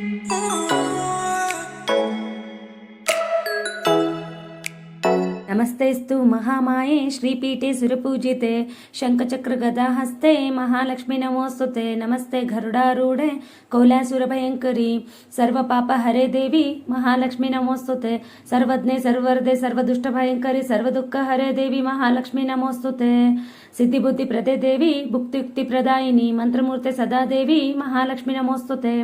Ooh. హస్తైస్తు మహామాయే శ్రీపీఠే సురపూజితే శంఖచక్రగదా హస్తే Mahalakshmi నమోస్తుతే నమస్తే గరుడారూఢే కౌలాసురభయంకరి సర్వపాప హరే దేవి మహాలక్ష్మి నమోస్తుతే సర్వజ్ఞే సర్వర్దే సర్వదుష్టభయంకరి సర్వదుఃఖ హరే దేవి మహాలక్ష్మి నమోస్తుతే సిద్ధిబుద్ధి ప్రదే దేవి భుక్తియుక్తి ప్రదాయిని మంత్రమూర్తే సదాదేవి మహాలక్ష్మి నమోస్తుతే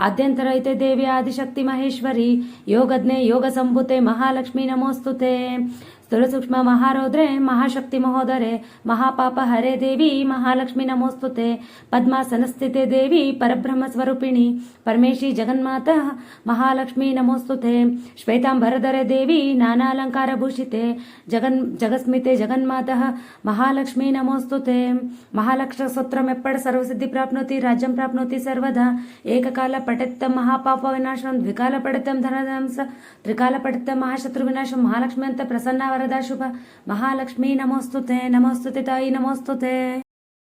ఆద్యంతరైతే దేవి ఆదిశక్తి మహేశ్వరి యోగజ్ఞే యోగ సంభుతే మహాలక్ష్మి నమోస్తుతే ಮಹಾಲಕ್ಷ್ಮಿ ನಮೋಸ್ತುತೆ ಸ್ಥೂಲ ಸೂಕ್ಷ್ಮ ಮಹಾರೌದ್ರೆ ಮಹಾಶಕ್ತಿ ಮಹೋದರೆ ಮಹಾಪಾಪ ಹರೇ ದೇವಿ ಮಹಾಲಕ್ಷ್ಮಿ ನಮೋಸ್ತುತೆ ಪದ್ಮಾಸನಸ್ಥಿತೆ ದೇವಿ ಪರಬ್ರಹ್ಮ ಸ್ವರೂಪಿಣಿ ಪರಮೇಶಿ ಜಗನ್ಮಾತ ಮಹಾಲಕ್ಷ್ಮಿ ನಮೋಸ್ತುತೆ ಶ್ವೇತಾಂಬರಧರೆ ದೇವಿ ನಾನಾಲಂಕಾರ ಭೂಷಿತೆ ಜಗನ್ ಜಗಸ್ಮಿತೆ ಜಗನ್ಮಾತಃ ಮಹಾಲಕ್ಷ್ಮಿ ನಮೋಸ್ತುತೆ ಮಹಾಲಕ್ಷ ಸ್ತೋತ್ರಮೆಪ್ಪಡ ಸರ್ವಸಿದ್ಧಿ ಪ್ರಾಪ್ನೋತಿ ರಾಜ್ಯಂ ಪ್ರಾಪ್ನೋತಿ ಸರ್ವದಾ ಏಕಕಾಲ ಪಠಿತಂ ಮಹಾಪಾಪ ವಿನಾಶಂ ದ್ವಿಕಾಲ ಪಠಿತಂ ಧನದಂಸ ತ್ರಿಕಾಲ ಪಠಿತಂ ಮಹಾಶತ್ರು ವಿನಾಶಂ ಮಹಾಲಕ್ಷ್ಮಿ ಅಂತ ಪ್ರಸನ್ನ ವರದ ಶುಭ. ಮಹಾಲಕ್ಷ್ಮಿ, ನಮೋಸ್ತುತೆ ನಮೋಸ್ತುತೆ ತಾಯಿ, ನಮೋಸ್ತುತೆ.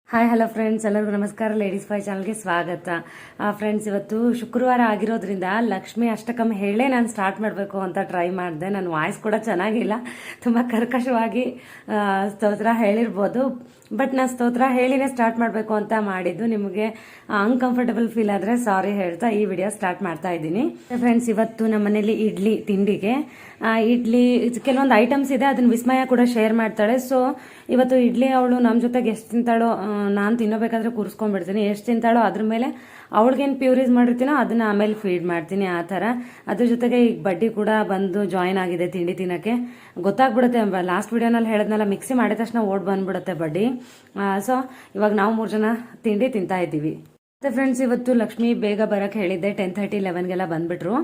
ಹಾಯ್ ಹಲೋ ಫ್ರೆಂಡ್ಸ್ ಎಲ್ಲರಿಗೂ ನಮಸ್ಕಾರ. ಲೇಡೀಸ್ ಫೈ ಚಾನಲ್ಗೆ ಸ್ವಾಗತ. ಫ್ರೆಂಡ್ಸ್ ಇವತ್ತು ಶುಕ್ರವಾರ ಆಗಿರೋದ್ರಿಂದ ಲಕ್ಷ್ಮಿ ಅಷ್ಟಕಂ ಹೇಳೇ ನಾನು ಸ್ಟಾರ್ಟ್ ಮಾಡಬೇಕು ಅಂತ ಟ್ರೈ ಮಾಡಿದೆ. ನನ್ನ ವಾಯ್ಸ್ ಕೂಡ ಚೆನ್ನಾಗಿಲ್ಲ. ತುಂಬ ಕರ್ಕಶವಾಗಿ ಸ್ತೋತ್ರ ಹೇಳಿರ್ಬೋದು. ಬಟ್ ನಾನು ಸ್ತೋತ್ರ ಹೇಳಿನೇ ಸ್ಟಾರ್ಟ್ ಮಾಡಬೇಕು ಅಂತ ಮಾಡಿದ್ದು. ನಿಮಗೆ ಅನ್ಕಂಫರ್ಟಬಲ್ ಫೀಲ್ ಆದರೆ ಸಾರಿ ಹೇಳ್ತಾ ಈ ವಿಡಿಯೋ ಸ್ಟಾರ್ಟ್ ಮಾಡ್ತಾ ಇದ್ದೀನಿ. ಫ್ರೆಂಡ್ಸ್ ಇವತ್ತು ನಮ್ಮ ಮನೇಲಿ ಇಡ್ಲಿ ತಿಂಡಿಗೆ ಇಡ್ಲಿ ಕೆಲವೊಂದು ಐಟಮ್ಸ್ ಇದೆ, ಅದನ್ನ ವಿಸ್ಮಯ ಕೂಡ ಶೇರ್ ಮಾಡ್ತಾಳೆ. ಸೊ ಇವತ್ತು ಇಡ್ಲಿ ಅವಳು ನಮ್ಮ ಜೊತೆಗೆ ಎಷ್ಟು ತಿಂತಾಳೋ ನಾನು ತಿನ್ನೋಬೇಕಾದ್ರೆ ಕೂರಿಸ್ಕೊಂಡ್ಬಿಡ್ತೀನಿ. ಎಷ್ಟು ತಿಂತಾಳೋ ಅದ್ರ ಮೇಲೆ ಅವಳಿಗೇನು ಪ್ಯೂರೀಸ್ ಮಾಡಿರ್ತೀನೋ ಅದನ್ನ ಆಮೇಲೆ ಫೀಡ್ ಮಾಡ್ತೀನಿ ಆ ಥರ. ಅದ್ರ ಜೊತೆಗೆ ಈಗ ಬಡ್ಡಿ ಕೂಡ ಬಂದು ಜಾಯಿನ್ ಆಗಿದೆ ತಿಂಡಿ ತಿನ್ನೋಕ್ಕೆ. ಗೊತ್ತಾಗ್ಬಿಡುತ್ತೆ ಲಾಸ್ಟ್ ವಿಡಿಯೋನಲ್ಲಿ ಹೇಳಿದ್ನಲ್ಲ ಮಿಕ್ಸಿ ಮಾಡಿದ ತಕ್ಷಣ ಓಡ್ ಬಂದ್ಬಿಡುತ್ತೆ ಬಡ್ಡಿ. ಸೊ ಇವಾಗ ನಾವು ಮೂರು ಜನ ತಿಂಡಿ ತಿಂತಾ ಇದ್ದೀವಿ. ಮತ್ತೆ ಫ್ರೆಂಡ್ಸ್ ಇವತ್ತು ಲಕ್ಷ್ಮಿ ಬೇಗ ಬರಕ್ಕೆ ಹೇಳಿದ್ದೆ ಟೆನ್ ಥರ್ಟಿ ಲೆವೆನ್ಗೆಲ್ಲ ಬಂದ್ಬಿಟ್ರು.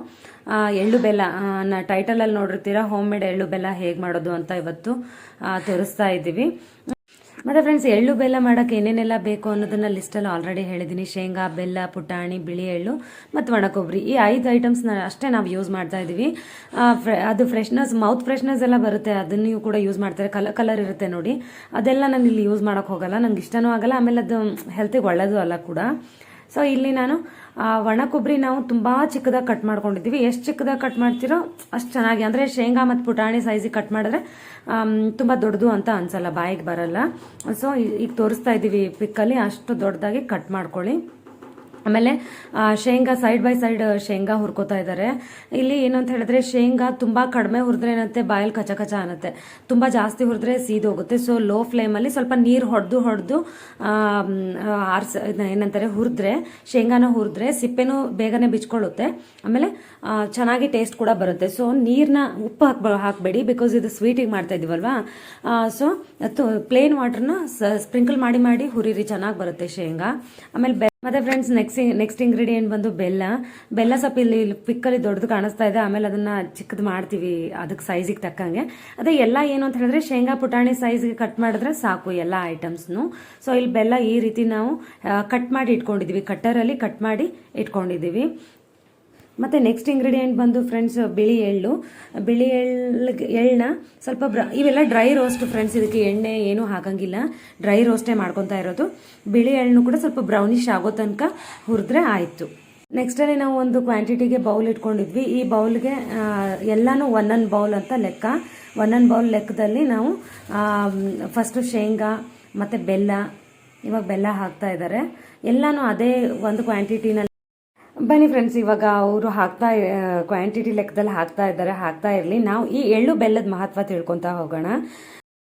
ಎಳ್ಳು ಬೆಲ್ಲ ನಾ ಟೈಟಲಲ್ಲಿ ನೋಡಿರ್ತೀರಾ ಹೋಮ್ ಮೇಡ್ ಎಳ್ಳು ಬೆಲ್ಲ ಹೇಗೆ ಮಾಡೋದು ಅಂತ ಇವತ್ತು ತೋರಿಸ್ತಾ ಇದ್ದೀವಿ. ಮತ್ತೆ ಫ್ರೆಂಡ್ಸ್ ಎಳ್ಳು ಬೆಲ್ಲ ಮಾಡೋಕೆ ಏನೇನೆಲ್ಲ ಬೇಕು ಅನ್ನೋದನ್ನ ಲಿಸ್ಟಲ್ಲಿ ಆಲ್ರೆಡಿ ಹೇಳಿದ್ದೀನಿ ಶೇಂಗಾ, ಬೆಲ್ಲ, ಪುಟಾಣಿ, ಬಿಳಿ ಎಳ್ಳು ಮತ್ತು ಒಣಕೊಬ್ಬರಿ ಈ ಐದು ಐಟಮ್ಸ್ನ ಅಷ್ಟೇ ನಾವು ಯೂಸ್ ಮಾಡ್ತಾ ಇದ್ದೀವಿ. ಅದು ಫ್ರೆಶ್ನೆಸ್ ಮೌತ್ ಫ್ರೆಶ್ನೆಸ್ ಎಲ್ಲ ಬರುತ್ತೆ. ಅದನ್ನೂ ಕೂಡ ಯೂಸ್ ಮಾಡ್ತಾರೆ. ಕಲರ್ ಕಲರ್ ಇರುತ್ತೆ ನೋಡಿ. ಅದೆಲ್ಲ ನಾನು ಇಲ್ಲಿ ಯೂಸ್ ಮಾಡೋಕೆ ಹೋಗಲ್ಲ. ನಂಗೆ ಇಷ್ಟನೂ ಆಗಲ್ಲ. ಆಮೇಲೆ ಅದು ಹೆಲ್ತಿಗೆ ಒಳ್ಳೆಯದು ಅಲ್ಲ ಕೂಡ. ಸೊ ಇಲ್ಲಿ ನಾನು ಒಣ ಕೊಬ್ಬರಿ ನಾವು ತುಂಬ ಚಿಕ್ಕದಾಗಿ ಕಟ್ ಮಾಡ್ಕೊಂಡಿದ್ದೀವಿ. ಎಷ್ಟು ಚಿಕ್ಕದಾಗಿ ಕಟ್ ಮಾಡ್ತೀರೋ ಅಷ್ಟು ಚೆನ್ನಾಗಿ, ಅಂದರೆ ಶೇಂಗಾ ಮತ್ತು ಪುಟಾಣಿ ಸೈಜಿಗೆ ಕಟ್ ಮಾಡಿದ್ರೆ ತುಂಬ ದೊಡ್ಡದು ಅಂತ ಅನ್ಸಲ್ಲ, ಬಾಯಿಗೆ ಬರಲ್ಲ. ಸೊ ಈಗ ತೋರಿಸ್ತಾ ಇದ್ದೀವಿ, ಪಿಕ್ಕಲ್ಲಿ ಅಷ್ಟು ದೊಡ್ಡದಾಗಿ ಕಟ್ ಮಾಡ್ಕೊಳ್ಳಿ. ಆಮೇಲೆ ಶೇಂಗಾ ಸೈಡ್ ಬೈ ಸೈಡ್ ಶೇಂಗಾ ಹುರ್ಕೋತಾ ಇದ್ದಾರೆ ಇಲ್ಲಿ ಏನು ಅಂತ ಹೇಳಿದ್ರೆ, ಶೇಂಗಾ ತುಂಬ ಕಡಿಮೆ ಹುರಿದ್ರೆ ಏನಂತೆ, ಬಾಯಲ್ಲಿ ಕಚ ಕಚ ಅನ್ನತ್ತೆ. ತುಂಬ ಜಾಸ್ತಿ ಹುರಿದ್ರೆ ಸೀದೋಗುತ್ತೆ ಸೊ ಲೋ ಫ್ಲೇಮಲ್ಲಿ ಸ್ವಲ್ಪ ನೀರು ಹೊಡೆದು ಹೊಡೆದು ಆರ್ಸ ಏನಂತಾರೆ, ಹುರಿದ್ರೆ, ಶೇಂಗಾನ ಹುರಿದ್ರೆ ಸಿಪ್ಪೆನೂ ಬೇಗನೆ ಬಿಚ್ಕೊಳ್ಳುತ್ತೆ. ಆಮೇಲೆ ಚೆನ್ನಾಗಿ ಟೇಸ್ಟ್ ಕೂಡ ಬರುತ್ತೆ. ಸೊ ನೀರನ್ನ ಉಪ್ಪು ಹಾಕ್ಬ, ಹಾಕಬೇಡಿ ಬಿಕಾಸ್ ಇದು ಸ್ವೀಟಿಗೆ ಮಾಡ್ತಾ ಇದೀವಲ್ವಾ? ಸೊ ಪ್ಲೇನ್ ವಾಟರ್ನ ಸ್ಪ್ರಿಂಕಲ್ ಮಾಡಿ ಮಾಡಿ ಹುರಿರಿ, ಚೆನ್ನಾಗಿ ಬರುತ್ತೆ ಶೇಂಗಾ. ಆಮೇಲೆ ಮತ್ತೆ ಫ್ರೆಂಡ್ಸ್ ನೆಕ್ಸ್ಟ್ ನೆಕ್ಸ್ಟ್ ಇಂಗ್ರೀಡಿಯೆಂಟ್ ಬಂದು ಬೆಲ್ಲ. ಬೆಲ್ಲ ಸ್ವಲ್ಪ ಇಲ್ಲಿ ಪಿಕ್ಕಲ್ಲಿ ದೊಡ್ಡದು ಕಾಣಿಸ್ತಾ ಇದೆ. ಆಮೇಲೆ ಅದನ್ನ ಚಿಕ್ಕದು ಮಾಡ್ತೀವಿ. ಅದಕ್ಕೆ ಸೈಜಿಗೆ ತಕ್ಕಂಗೆ. ಅದೇ ಎಲ್ಲ ಏನು ಅಂತ ಹೇಳಿದ್ರೆ ಶೇಂಗಾ ಪುಟಾಣಿ ಸೈಜ್ಗೆ ಕಟ್ ಮಾಡಿದ್ರೆ ಸಾಕು ಎಲ್ಲ ಐಟಮ್ಸ್ನು ಸೊ ಇಲ್ಲಿ ಬೆಲ್ಲ ಈ ರೀತಿ ನಾವು ಕಟ್ ಮಾಡಿ ಇಟ್ಕೊಂಡಿದ್ದೀವಿ ಕಟ್ಟರಲ್ಲಿ ಕಟ್ ಮಾಡಿ ಇಟ್ಕೊಂಡಿದ್ದೀವಿ ಮತ್ತು ನೆಕ್ಸ್ಟ್ ಇಂಗ್ರೀಡಿಯೆಂಟ್ ಬಂದು ಫ್ರೆಂಡ್ಸ್ ಬಿಳಿ ಎಳ್ಳು. ಬಿಳಿ ಎಳ್ಳು ಎಳ್ಳನ್ನ ಸ್ವಲ್ಪ ಬ್ರ ಇವೆಲ್ಲ ಡ್ರೈ ರೋಸ್ಟ್ ಫ್ರೆಂಡ್ಸ್ ಇದಕ್ಕೆ ಎಣ್ಣೆ ಏನೂ ಹಾಕಂಗಿಲ್ಲ. ಡ್ರೈ ರೋಸ್ಟೇ ಮಾಡ್ಕೊತಾ ಇರೋದು. ಬಿಳಿ ಎಳ್ಳನ್ನು ಕೂಡ ಸ್ವಲ್ಪ ಬ್ರೌನಿಶ್ ಆಗೋ ತನಕ ಹುರಿದ್ರೆ ಆಯಿತು. ನೆಕ್ಸ್ಟಲ್ಲಿ ನಾವು ಒಂದು ಕ್ವಾಂಟಿಟಿಗೆ ಬೌಲ್ ಇಟ್ಕೊಂಡಿದ್ವಿ. ಈ ಬೌಲ್ಗೆ ಎಲ್ಲನೂ ಒಂದೊಂದು ಬೌಲ್ ಅಂತ ಲೆಕ್ಕ. ಒಂದೊಂದು ಬೌಲ್ ಲೆಕ್ಕದಲ್ಲಿ ನಾವು ಫಸ್ಟು ಶೇಂಗಾ, ಮತ್ತು ಬೆಲ್ಲ, ಇವಾಗ ಬೆಲ್ಲ ಹಾಕ್ತಾ ಇದ್ದಾರೆ ಎಲ್ಲನೂ ಅದೇ ಒಂದು ಕ್ವಾಂಟಿಟಿನಲ್ಲಿ ಬನ್ನಿ ಫ್ರೆಂಡ್ಸ್ ಇವಾಗ ಅವರು ಹಾಕ್ತಾ ಕ್ವಾಂಟಿಟಿ ಲೆಕ್ಕದಲ್ಲಿ ಹಾಕ್ತಾ ಇದ್ದಾರೆ, ಹಾಕ್ತಾ ಇರಲಿ. ನಾವು ಈ ಎಳ್ಳು ಬೆಲ್ಲದ ಮಹತ್ವ ತಿಳ್ಕೊತಾ ಹೋಗೋಣ.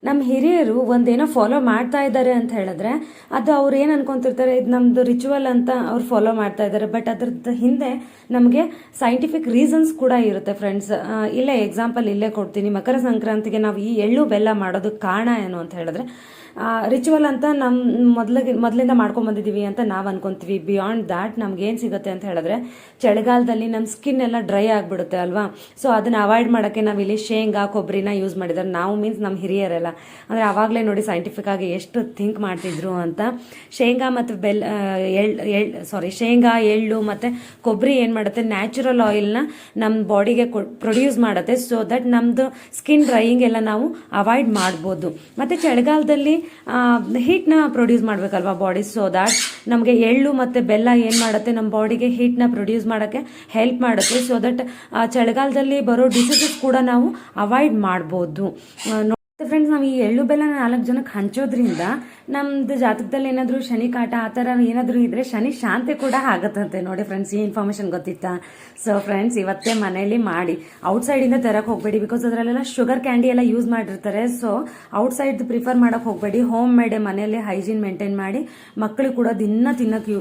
ನಮ್ಮ ಹಿರಿಯರು ಒಂದೇನೋ ಫಾಲೋ ಮಾಡ್ತಾ ಇದ್ದಾರೆ ಅಂತ ಹೇಳಿದ್ರೆ, ಅದು ಅವ್ರು ಏನು ಅನ್ಕೊಂತಿರ್ತಾರೆ, ಇದು ನಮ್ದು ರಿಚುವಲ್ ಅಂತ ಅವ್ರು ಫಾಲೋ ಮಾಡ್ತಾ ಇದ್ದಾರೆ. ಬಟ್ ಅದ್ರದ್ದು ಹಿಂದೆ ನಮಗೆ ಸೈಂಟಿಫಿಕ್ ರೀಸನ್ಸ್ ಕೂಡ ಇರುತ್ತೆ ಫ್ರೆಂಡ್ಸ್ ಇಲ್ಲೇ ಎಕ್ಸಾಂಪಲ್ ಇಲ್ಲೇ ಕೊಡ್ತೀನಿ. ಮಕರ ಸಂಕ್ರಾಂತಿಗೆ ನಾವು ಈ ಎಳ್ಳು ಬೆಲ್ಲ ಮಾಡೋದಕ್ಕೆ ಕಾರಣ ಏನು ಅಂತ ಹೇಳಿದ್ರೆ ರಿಚುವಲ್ ಅಂತ ನಮ್ಮ ಮೊದಲಿಗೆ ಮೊದಲಿಂದ ಮಾಡ್ಕೊಂಡ್ ಬಂದಿದ್ದೀವಿ ಅಂತ ನಾವು ಅನ್ಕೊಂತೀವಿ. ಬಿಯಾಂಡ್ ದಾಟ್ ನಮ್ಗೆ ಏನು ಸಿಗುತ್ತೆ ಅಂತ ಹೇಳಿದ್ರೆ, ಚಳಿಗಾಲದಲ್ಲಿ ನಮ್ಮ ಸ್ಕಿನ್ ಎಲ್ಲ ಡ್ರೈ ಆಗಿಬಿಡುತ್ತೆ ಅಲ್ವಾ? ಸೊ ಅದನ್ನ ಅವಾಯ್ಡ್ ಮಾಡೋಕ್ಕೆ ನಾವಿಲ್ಲಿ ಶೇಂಗಾ ಕೊಬ್ಬರಿನ ಯೂಸ್ ಮಾಡಿದ್ದಾರೆ ನಾವು ಮೀನ್ಸ್ ನಮ್ಮ ಹಿರಿಯರೆಲ್ಲ. ಅಂದರೆ ಆವಾಗಲೇ ನೋಡಿ ಸೈಂಟಿಫಿಕ್ ಆಗಿ ಎಷ್ಟು ಥಿಂಕ್ ಮಾಡ್ತಿದ್ರು ಅಂತ. ಶೇಂಗಾ ಮತ್ತು ಬೆಲ್ ಎಳ್ ಸಾರಿ ಶೇಂಗಾ, ಎಳ್ಳು ಮತ್ತು ಕೊಬ್ಬರಿ ಏನು ಮಾಡುತ್ತೆ? ನ್ಯಾಚುರಲ್ ಆಯಿಲ್ನ ನಮ್ಮ ಬಾಡಿಗೆ ಪ್ರೊಡ್ಯೂಸ್ ಮಾಡುತ್ತೆ. ಸೊ ದಟ್ ನಮ್ಮದು ಸ್ಕಿನ್ ಡ್ರೈಯಿಂಗ್ ಎಲ್ಲ ನಾವು ಅವಾಯ್ಡ್ ಮಾಡ್ಬೋದು. ಮತ್ತು ಚಳಿಗಾಲದಲ್ಲಿ ಹೀಟ್ನ ಪ್ರೊಡ್ಯೂಸ್ ಮಾಡ್ಬೇಕಲ್ವಾ ಬಾಡಿ ಸೊ ದಟ್ ನಮಗೆ ಎಳ್ಳು ಮತ್ತು ಬೆಲ್ಲ ಏನು ಮಾಡುತ್ತೆ? ನಮ್ಮ ಬಾಡಿಗೆ ಹೀಟ್ನ ಪ್ರೊಡ್ಯೂಸ್ ಮಾಡೋಕ್ಕೆ ಹೆಲ್ಪ್ ಮಾಡುತ್ತೆ. ಸೊ ದಟ್ ಚಳಿಗಾಲದಲ್ಲಿ ಬರೋ ಡಿಸೀಸಸ್ ಕೂಡ ನಾವು ಅವಾಯ್ಡ್ ಮಾಡ್ಬೋದು. ಫ್ರೆಂಡ್ಸ್ ನಾವು ಈ ಎಳ್ಳು ಬೆಲ್ಲ ನಾಲ್ಕು ಜನಕ್ಕೆ ಹಂಚೋದ್ರಿಂದ ನಮ್ದು ಜಾತಕದಲ್ಲಿ ಏನಾದರೂ ಶನಿ ಕಾಟ ಆ ಥರ ಏನಾದರೂ ಇದ್ರೆ ಶನಿ ಶಾಂತಿ ಕೂಡ ಆಗತ್ತಂತೆ. ನೋಡಿ ಫ್ರೆಂಡ್ಸ್ ಈ ಇನ್ಫಾರ್ಮೇಶನ್ ಗೊತ್ತಿತ್ತಾ? ಸೊ ಫ್ರೆಂಡ್ಸ್ ಇವತ್ತೇ ಮನೆಯಲ್ಲಿ ಮಾಡಿ ಔಟ್ಸೈಡಿಂದ ತರಕ್ಕೆ ಹೋಗಬೇಡಿ ಬಿಕಾಸ್ ಅದರಲ್ಲೆಲ್ಲ ಶುಗರ್ ಕ್ಯಾಂಡಿ ಎಲ್ಲ ಯೂಸ್ ಮಾಡಿರ್ತಾರೆ. ಸೊ ಔಟ್ಸೈಡ್ ಪ್ರಿಫರ್ ಮಾಡೋಕ್ಕೆ ಹೋಗಬೇಡಿ. ಹೋಮ್ ಮೇಡೆ ಮನೆಯಲ್ಲಿ ಹೈಜೀನ್ ಮೇಂಟೈನ್ ಮಾಡಿ ಮಕ್ಕಳು ಕೂಡ ದಿನ ತಿನ್ನಕ್ಕೆ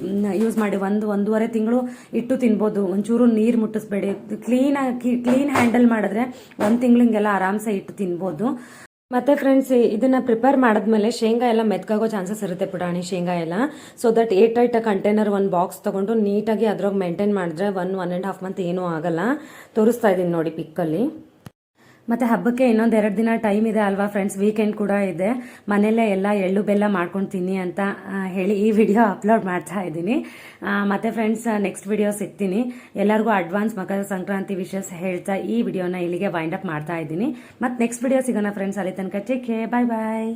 ಯೂಸ್ ಮಾಡಿ. ಒಂದು, ಒಂದೂವರೆ ತಿಂಗಳು ಇಟ್ಟು ತಿನ್ಬೋದು. ಒಂಚೂರು ನೀರು ಮುಟ್ಟಿಸ್ಬೇಡಿ. ಕ್ಲೀನಾಗಿ ಕ್ಲೀನ್ ಹ್ಯಾಂಡಲ್ ಮಾಡಿದ್ರೆ ಒಂದು ತಿಂಗಳು ಹಿಂಗೆಲ್ಲ ಆರಾಮ್ಸೆ ಇಟ್ಟು ತಿನ್ಬೋದು. ಮತ್ತೆ ಫ್ರೆಂಡ್ಸ್ ಇದನ್ನ ಪ್ರಿಪೇರ್ ಮಾಡಿದ್ಮೇಲೆ ಶೇಂಗಾ ಎಲ್ಲ ಮೆತ್ಕಾಗೋ ಚಾನ್ಸಸ್ ಇರುತ್ತೆ ಪುಟಾಣಿ ಶೇಂಗಾ ಎಲ್ಲ. So that eight eight container ಒಂದು ಬಾಕ್ಸ್ ತಗೊಂಡು ನೀಟಾಗಿ ಅದ್ರಾಗ ಮೇಂಟೈನ್ ಮಾಡಿದ್ರೆ one one and half month ಏನೂ ಆಗಲ್ಲ. ತೋರಿಸ್ತಾ ಇದ್ದೀನಿ ನೋಡಿ ಪಿಕ್ಕಲ್ಲಿ ಮತ್ತೆ ಹಬ್ಬಕ್ಕೆ ಇನ್ನೊಂದು ಎರಡು ದಿನ ಟೈಮ್ ಇದೆ ಅಲ್ವಾ ಫ್ರೆಂಡ್ಸ್ ವೀಕೆಂಡ್ ಕೂಡ ಇದೆ. ಮನೆಯಲ್ಲೇ ಎಲ್ಲ ಎಳ್ಳು ಬೆಲ್ಲ ಮಾಡ್ಕೊಂಡು ಅಂತ ಹೇಳಿ ಈ ವಿಡಿಯೋ ಅಪ್ಲೋಡ್ ಮಾಡ್ತಾ ಇದ್ದೀನಿ. ಮತ್ತೆ ಫ್ರೆಂಡ್ಸ್ ನೆಕ್ಸ್ಟ್ ವಿಡಿಯೋ ಸಿಗ್ತೀನಿ. ಎಲ್ಲರಿಗೂ ಅಡ್ವಾನ್ಸ್ ಮಕರ ಸಂಕ್ರಾಂತಿ ವಿಷಸ್ ಹೇಳ್ತಾ ಈ ವಿಡಿಯೋನ ಇಲ್ಲಿಗೆ ವೈಂಡ್ ಅಪ್ ಮಾಡ್ತಾ ಇದ್ದೀನಿ. ಮತ್ತೆ ನೆಕ್ಸ್ಟ್ ವಿಡಿಯೋ ಸಿಗೋಣ ಫ್ರೆಂಡ್ಸ್ ಅಲ್ಲಿ ತನಕ ಟೇಕ್ ಬಾಯ್ ಬಾಯ್